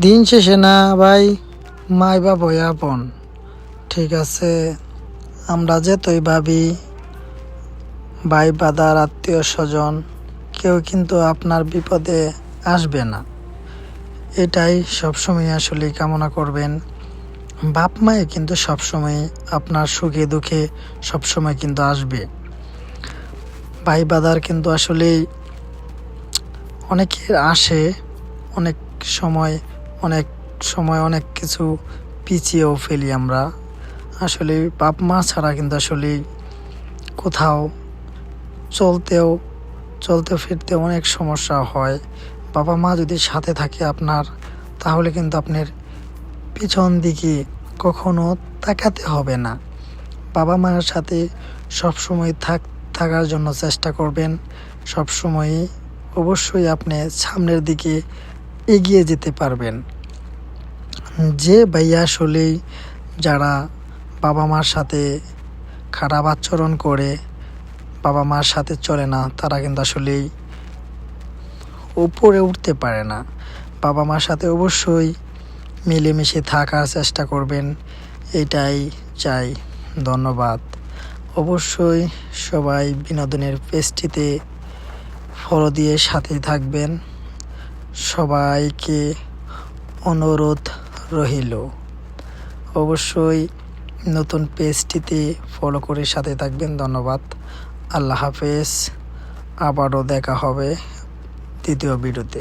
দিন শেষে না ভাই মাই বা আপন। ঠিক আছে, আমরা যে যেতই ভাবি, ভাই বাদার আত্মীয় স্বজন, কেউ কিন্তু আপনার বিপদে আসবে না। এটাই সবসময় আসলে কামনা করবেন। বাপ মায়ে কিন্তু সবসময় আপনার সুখে দুঃখে সবসময় কিন্তু আসবে। ভাই বাদার কিন্তু আসলে অনেকের আসে, অনেক সময় অনেক সময় অনেক কিছু পিছিয়েও ফেলি আমরা। আসলে বাপ মা ছাড়া কিন্তু আসলে কোথাও চলতেও চলতে ফিরতে অনেক সমস্যা হয়। বাবা মা যদি সাথে থাকে আপনার, তাহলে কিন্তু আপনার পিছন দিকে কখনো তাকাতে হবে না। বাবা মায়ের সাথে সবসময় থাক, থাকার জন্য চেষ্টা করবেন। সবসময়ই অবশ্যই আপনি সামনের দিকে এগিয়ে যেতে পারবেন। যে ভাইয়া আসলেই যারা বাবা মার সাথে খারাপ আচরণ করে, বাবা মার সাথে চলে না, তারা কিন্তু আসলেই উপরে উঠতে পারে না। বাবা মার সাথে অবশ্যই মিলেমিশে থাকার চেষ্টা করবেন, এটাই চাই। ধন্যবাদ। অবশ্যই সবাই বিনোদনের পেজটিতে ফলো দিয়ে সাথে থাকবেন। সবাইকে অনুরোধ রহিল অবশ্যই নতুন পেজটিতে ফলো করে সাথে থাকবেন। ধন্যবাদ। আল্লাহ হাফেজ। আবারও দেখা হবে দ্বিতীয় ভিডিওতে।